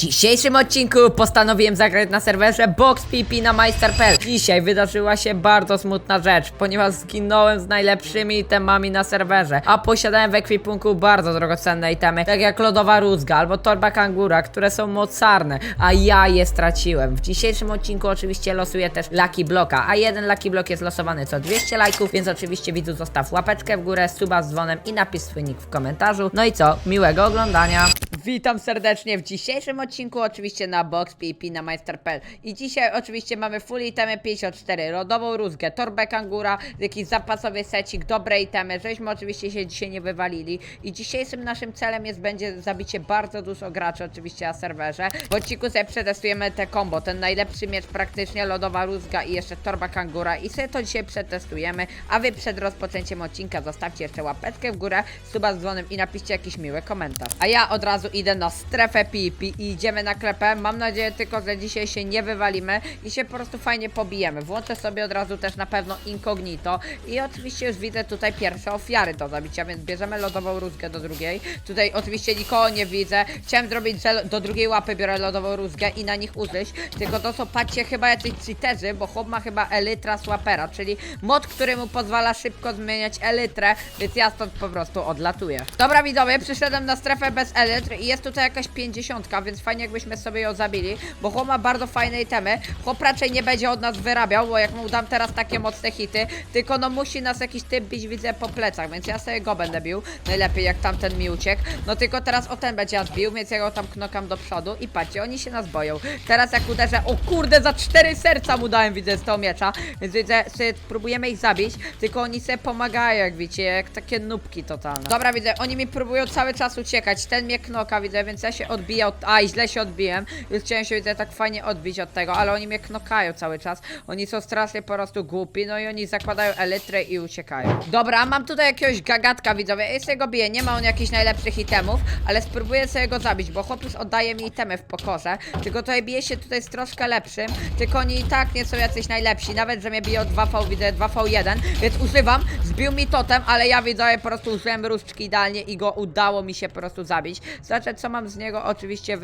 dzisiejszym odcinku postanowiłem zagrać na serwerze BoxPP na Meister.pl. Dzisiaj wydarzyła się bardzo smutna rzecz, ponieważ zginąłem z najlepszymi itemami na serwerze, a posiadałem w ekwipunku bardzo drogocenne itemy, tak jak lodowa rózga albo torba kangura, które są mocarne, a ja je straciłem. W dzisiejszym odcinku oczywiście losuję też Lucky Bloka, a jeden Lucky Block jest losowany co 200 lajków, więc oczywiście widzu zostaw łapeczkę w górę, suba z dzwonem i napisz swój nick w komentarzu. No i co, miłego oglądania. Witam serdecznie w dzisiejszym odcinku, oczywiście na Box PP na Meister.pl. I dzisiaj oczywiście mamy full itemy 54, lodową rózgę, torbę kangura, jakiś zapasowy secik, dobre itemy, żeśmy oczywiście się dzisiaj nie wywalili. I dzisiejszym naszym celem jest będzie zabicie bardzo dużo graczy oczywiście na serwerze. W odcinku sobie przetestujemy te combo, ten najlepszy miecz praktycznie, lodowa rózga i jeszcze torba kangura i sobie to dzisiaj przetestujemy, a wy przed rozpoczęciem odcinka zostawcie jeszcze łapeczkę w górę, suba z dzwonem i napiszcie jakiś miły komentarz. A ja od razu idę na strefę PvP i idziemy na klepę. Mam nadzieję tylko, że dzisiaj się nie wywalimy i się po prostu fajnie pobijemy. Włączę sobie od razu też na pewno incognito i oczywiście już widzę tutaj pierwsze ofiary do zabicia, więc bierzemy lodową rózgę do drugiej. Tutaj oczywiście nikogo nie widzę. Chciałem zrobić, że do drugiej łapy biorę lodową rózgę i na nich użyć, tylko to są, patrzcie, chyba jacyś cheaterzy, bo chłop ma chyba elytra swapera, czyli mod, który mu pozwala szybko zmieniać elytrę, więc ja stąd po prostu odlatuję. Dobra widzowie, przyszedłem na strefę bez elytr i jest tutaj jakaś 50, więc fajnie jakbyśmy sobie ją zabili, bo chłop ma bardzo fajne itemy. Chłop raczej nie będzie od nas wyrabiał, bo jak mu dam teraz takie mocne hity, tylko no musi nas jakiś typ bić, widzę, po plecach, więc ja sobie go będę bił. Najlepiej jak tamten mi uciekł. No tylko teraz o ten będzie nas bił, więc ja go tam knokam do przodu i patrzcie, oni się nas boją. Teraz jak uderzę, o kurde, za cztery serca mu dałem, widzę, z tego miecza, więc widzę, sobie próbujemy ich zabić, tylko oni sobie pomagają, jak widzicie, jak takie nubki totalne. Dobra, widzę, oni mi próbują cały czas uciekać, ten mnie knoka, widzę, więc ja się odbiję od... A, i źle się odbiłem, już chciałem się, widzę, tak fajnie odbić od tego, ale oni mnie knokają cały czas, oni są strasznie po prostu głupi, no i oni zakładają elytrę i uciekają. Dobra, mam tutaj jakiegoś gagatka, widzowie, ja sobie go biję, nie ma on jakichś najlepszych itemów, ale spróbuję sobie go zabić, bo chłop już oddaje mi itemy w pokorze, tylko tutaj bije się tutaj z troszkę lepszym, tylko oni i tak nie są jacyś najlepsi, nawet, że mnie bije od 2v, widzę 2v1, więc używam, zbił mi totem, ale ja widzę, po prostu użyłem różdżki idealnie i go udało mi się po prostu zabić. Co mam z niego oczywiście w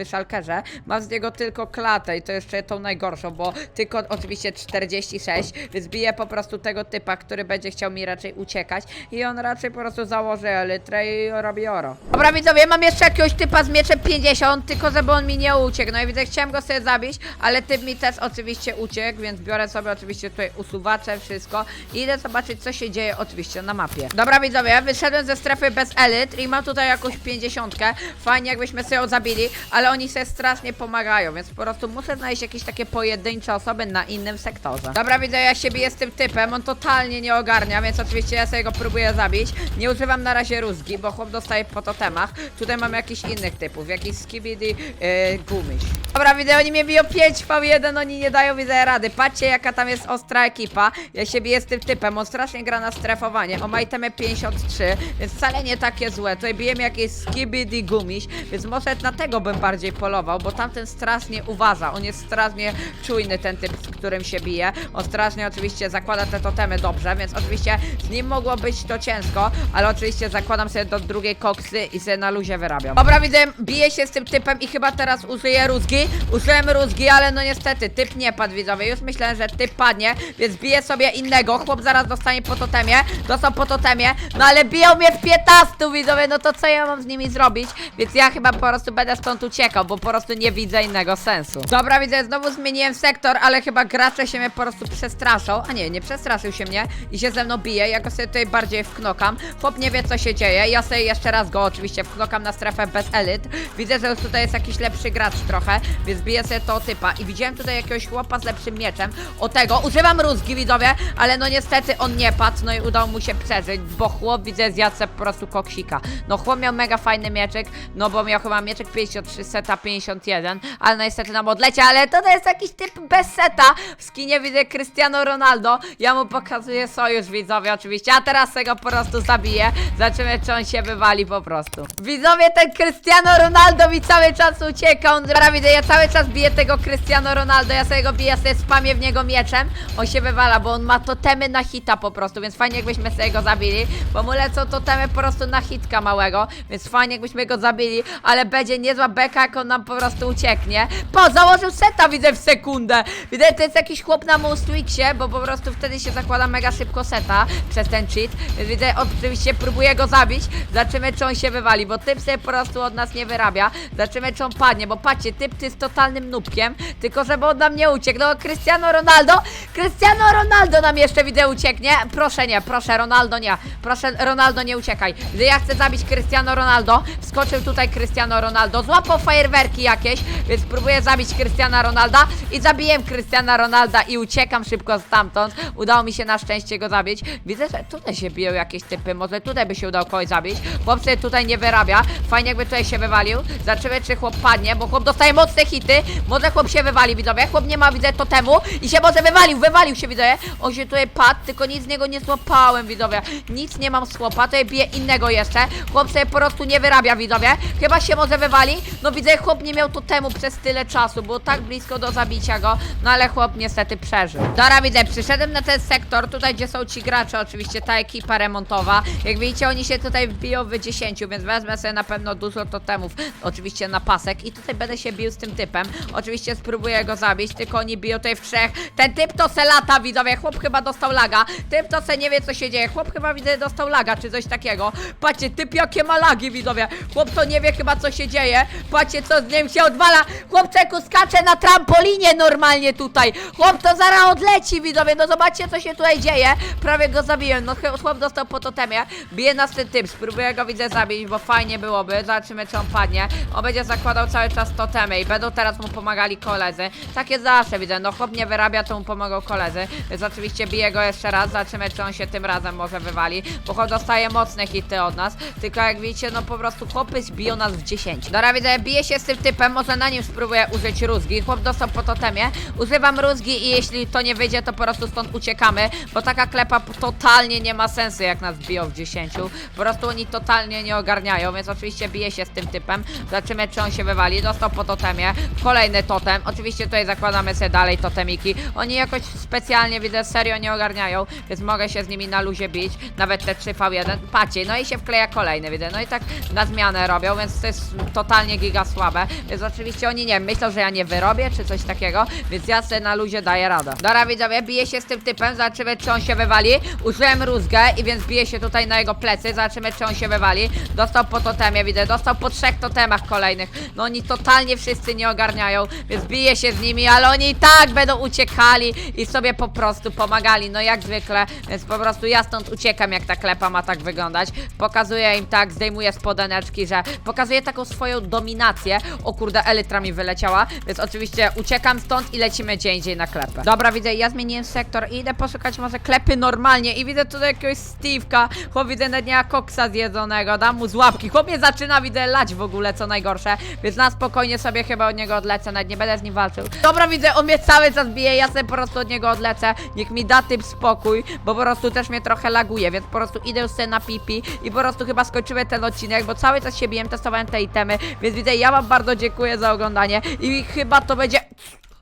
mam z niego tylko klatę i to jeszcze tą najgorszą, bo tylko oczywiście 46, więc biję po prostu tego typa, który będzie chciał mi raczej uciekać i on raczej po prostu założy elytrę i robi oro. Dobra widzowie, mam jeszcze jakiegoś typa z mieczem 50, tylko żeby on mi nie uciekł, no i widzę, chciałem go sobie zabić, ale typ mi też oczywiście uciekł, więc biorę sobie oczywiście tutaj usuwacze, wszystko i idę zobaczyć, co się dzieje oczywiście na mapie. Dobra widzowie, wyszedłem ze strefy bez elit i mam tutaj jakąś 50, fajnie jakbyśmy sobie ją zabili, ale oni sobie strasznie pomagają, więc po prostu muszę znaleźć jakieś takie pojedyncze osoby na innym sektorze. Dobra widzę, ja z tym typem, on totalnie nie ogarnia, więc oczywiście ja sobie go próbuję zabić. Nie używam na razie rózgi, bo chłop dostaje po totemach. Tutaj mam jakichś innych typów, jakiś skibidi yy, gumiś. Dobra, widzę, oni mnie biją 5 v 1 oni nie dają widzę rady. Patrzcie jaka tam jest ostra ekipa. Ja z tym typem, on strasznie gra na strefowanie. On ma itemy 53, więc wcale nie takie złe. Tutaj bijemy jakieś skibidi gumiś, więc może na tego bym bardziej polował, bo tamten strasznie uważa. On jest strasznie czujny ten typ, z którym się bije. On strasznie oczywiście zakłada te totemy dobrze, więc oczywiście z nim mogło być to ciężko, ale oczywiście zakładam sobie do drugiej koksy i sobie na luzie wyrabiam. Dobra, widzę, biję się z tym typem i chyba teraz użyję rózgi. Użyłem rózgi, ale no niestety, typ nie padł, widzowie. Już myślałem, że typ padnie, więc biję sobie innego. Chłop zaraz dostanie po totemie, dostał po totemie, no ale biją mnie w 15, widzowie, no to co ja mam z nimi zrobić? Więc ja chyba po prostu będę stąd uciekał, bo po prostu nie widzę innego sensu. Dobra, widzę, znowu zmieniłem sektor, ale chyba gracze się mnie po prostu przestraszą. A nie, nie przestraszył się mnie i się ze mną bije. Ja go sobie tutaj bardziej wknokam. Chłop nie wie, co się dzieje. Ja sobie jeszcze raz go oczywiście wknokam na strefę bez elit. Widzę, że już tutaj jest jakiś lepszy gracz trochę, więc biję sobie to typa. I widziałem tutaj jakiegoś chłopa z lepszym mieczem. O tego, używam rózgi, widzowie, ale no niestety on nie padł, no i udało mu się przeżyć, bo chłop, widzę, zjadł po prostu koksika. No chłop miał mega fajny mieczek, no bo miał chyba mieczek 53, seta 51, ale no niestety na modlecie, ale to, to jest jakiś typ bez seta. W skinie widzę Cristiano Ronaldo. Ja mu pokazuję sojusz, widzowie, oczywiście, a teraz se go po prostu zabiję. Zobaczymy, czy on się wywali po prostu. Widzowie, ten Cristiano Ronaldo mi cały czas ucieka. On, widzę, ja cały czas biję tego Cristiano Ronaldo, ja sobie go biję, ja sobie spamię w niego mieczem. On się wywala, bo on ma totemy na hita po prostu, więc fajnie jakbyśmy sobie go zabili, bo mu lecą totemy po prostu na hitka małego, więc fajnie jakbyśmy go zabili ale będzie niezła beka, jak on nam po prostu ucieknie. Po, założył seta, widzę w sekundę. Widzę, to jest jakiś chłop na Mostwixie, bo po prostu wtedy się zakłada mega szybko seta przez ten cheat. Więc widzę, oczywiście próbuję go zabić. Zobaczymy, czy on się wywali, bo typ sobie po prostu od nas nie wyrabia. Zobaczymy, czy on padnie, bo patrzcie, typ ty jest totalnym nubkiem, tylko żeby on nam nie uciekł. No, Cristiano Ronaldo, Cristiano Ronaldo nam jeszcze widzę ucieknie. Proszę nie, proszę Ronaldo nie. Proszę Ronaldo nie uciekaj. Gdy ja chcę zabić Cristiano Ronaldo, wskoczył tutaj Cristiano Ronaldo, złapał fajerwerki jakieś, więc próbuję zabić Cristiana Ronalda i zabiję Cristiana Ronalda i uciekam szybko stamtąd. Udało mi się na szczęście go zabić. Widzę, że tutaj się biją jakieś typy, może tutaj by się udało kogoś zabić. Chłop sobie tutaj nie wyrabia, fajnie jakby tutaj się wywalił. Zobaczymy, czy chłop padnie, bo chłop dostaje mocne hity. Może chłop się wywali, widzowie. Chłop nie ma, widzę, totemu i się może wywalił, wywalił się, widzowie. On się tutaj padł, tylko nic z niego nie złapałem, widzowie. Nic nie mam z chłopa, tutaj bije innego jeszcze. Chłop sobie po prostu nie wyrabia, widzowie. Chyba się może wywali. No widzę, chłop nie miał totemu przez tyle czasu, było tak blisko do zabicia go, no ale chłop niestety przeżył. Dobra, widzę, przyszedłem na ten sektor, tutaj gdzie są ci gracze, oczywiście ta ekipa remontowa. Jak widzicie, oni się tutaj wbiją w 10, więc wezmę sobie na pewno dużo totemów, oczywiście na pasek i tutaj będę się bił z tym typem. Oczywiście spróbuję go zabić, tylko oni biją tutaj w trzech. Ten typ to se lata, widzowie, chłop chyba dostał laga. Typ to se nie wie co się dzieje, chłop chyba widzę dostał laga, czy coś takiego. Patrzcie, typ jakie ma lagi, widzowie. Chłop to nie wie chyba co się dzieje. Patrzcie, co z nim się odwala. Chłopczeku skacze na trampolinie normalnie tutaj. Chłop to zaraz odleci, widzowie. No zobaczcie, co się tutaj dzieje. Prawie go zabiłem. No ch- chłop dostał po totemie. Bije nas ten typ. Spróbuję go, widzę, zabić, bo fajnie byłoby. Zobaczymy, czy on padnie. On będzie zakładał cały czas totemy i będą teraz mu pomagali koledzy. Takie zawsze widzę. No chłop nie wyrabia, to mu pomogą koledzy. Więc oczywiście biję go jeszcze raz. Zobaczymy, czy on się tym razem może wywali. Bo chłop dostaje mocne hity od nas. Tylko jak widzicie, no po prostu chłopy biją nas w 10. Dobra, widzę, bije się z tym typem. Może na nim spróbuję użyć rózgi. Chłop dostał po totemie. Używam rózgi i jeśli to nie wyjdzie, to po prostu stąd uciekamy. Bo taka klepa totalnie nie ma sensu, jak nas biją w 10. Po prostu oni totalnie nie ogarniają, więc oczywiście bije się z tym typem. Zobaczymy, czy on się wywali. Dostał po totemie. Kolejny totem. Oczywiście tutaj zakładamy sobie dalej totemiki. Oni jakoś specjalnie, widzę, serio nie ogarniają, więc mogę się z nimi na luzie bić. Nawet te 3v1. Patrzcie, no i się wkleja kolejny, widzę. No i tak na zmianę robią, więc to jest totalnie giga słabe. Więc oczywiście oni nie wiem, myślą, że ja nie wyrobię, czy coś takiego, więc ja sobie na luzie daję radę. Dobra, widzowie, biję się z tym typem, zobaczymy, czy on się wywali. Użyłem rózgę i więc biję się tutaj na jego plecy, zobaczymy, czy on się wywali. Dostał po totemie, widzę, dostał po trzech totemach kolejnych. No oni totalnie wszyscy nie ogarniają, więc biję się z nimi, ale oni i tak będą uciekali i sobie po prostu pomagali, no jak zwykle, więc po prostu ja stąd uciekam, jak ta klepa ma tak wyglądać. Pokazuję im tak, zdejmuję spodeneczki, że pokazuję taką swoją dominację. O kurde, elytra mi wyleciała, więc oczywiście uciekam stąd i lecimy gdzie indziej na klepę. Dobra, widzę, ja zmieniłem sektor i idę poszukać może klepy normalnie. I widzę tutaj jakiegoś Steve'ka, chłop widzę na dnia koksa zjedzonego, dam mu z łapki, chłop mnie zaczyna, widzę, lać w ogóle, co najgorsze, więc na spokojnie sobie chyba od niego odlecę, nawet nie będę z nim walczył. Dobra, widzę, on mnie cały czas bije, ja sobie po prostu od niego odlecę, niech mi da typ spokój, bo po prostu też mnie trochę laguje, więc po prostu idę sobie na pipi i po prostu chyba skończymy ten odcinek, bo cały czas się biłem, testowałem te itemy, więc widzę, ja wam bardzo dziękuję za oglądanie i chyba to będzie...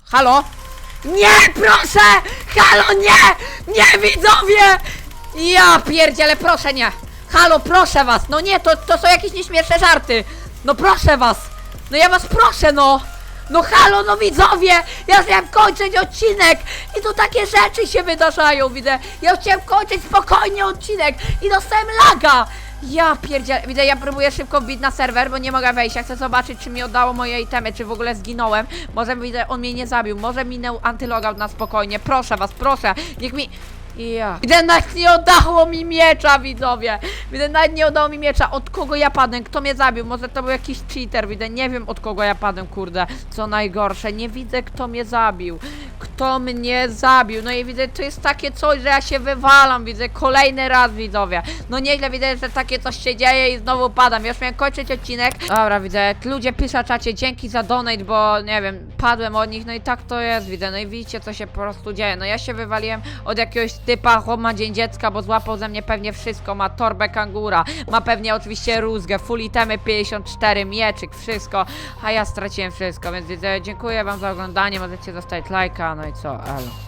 Halo? Nie, proszę! Halo, nie! Nie, widzowie! Ja pierdzielę, proszę nie! Halo, proszę was! No nie, to, to są jakieś nieśmieszne żarty! No proszę was! No ja was proszę, no! No halo, no widzowie! Ja chciałem kończyć odcinek i tu takie rzeczy się wydarzają, widzę. Ja chciałem kończyć spokojnie odcinek i dostałem laga! Ja pierdzielę, widzę, ja próbuję szybko wbić na serwer, bo nie mogę wejść. Ja chcę zobaczyć, czy mi oddało moje itemy, czy w ogóle zginąłem. Może widzę, on mnie nie zabił, może minął antylogout na spokojnie. Proszę was, proszę, niech mi... Ja. Widzę, nawet nie oddało mi miecza, widzowie. Widzę, nawet nie oddało mi miecza. Od kogo ja padłem? Kto mnie zabił? Może to był jakiś cheater, widzę. Nie wiem, od kogo ja padłem, kurde. Co najgorsze, nie widzę, kto mnie zabił. Kto mnie zabił? No i widzę, to jest takie coś, że ja się wywalam, widzę, kolejny raz, widzowie. No nieźle widzę, że takie coś się dzieje i znowu padam. Ja już miałem kończyć odcinek. Dobra, widzę, ludzie piszą czacie, dzięki za donate, bo nie wiem, padłem od nich, no i tak to jest, widzę. No i widzicie, co się po prostu dzieje. No ja się wywaliłem od jakiegoś typa, chłop ma dzień dziecka, bo złapał ze mnie pewnie wszystko, ma torbę kangura, ma pewnie oczywiście rózgę, full itemy 54, mieczyk, wszystko, a ja straciłem wszystko, więc widzę, dziękuję wam za oglądanie, możecie zostawić lajka, no i co, elo.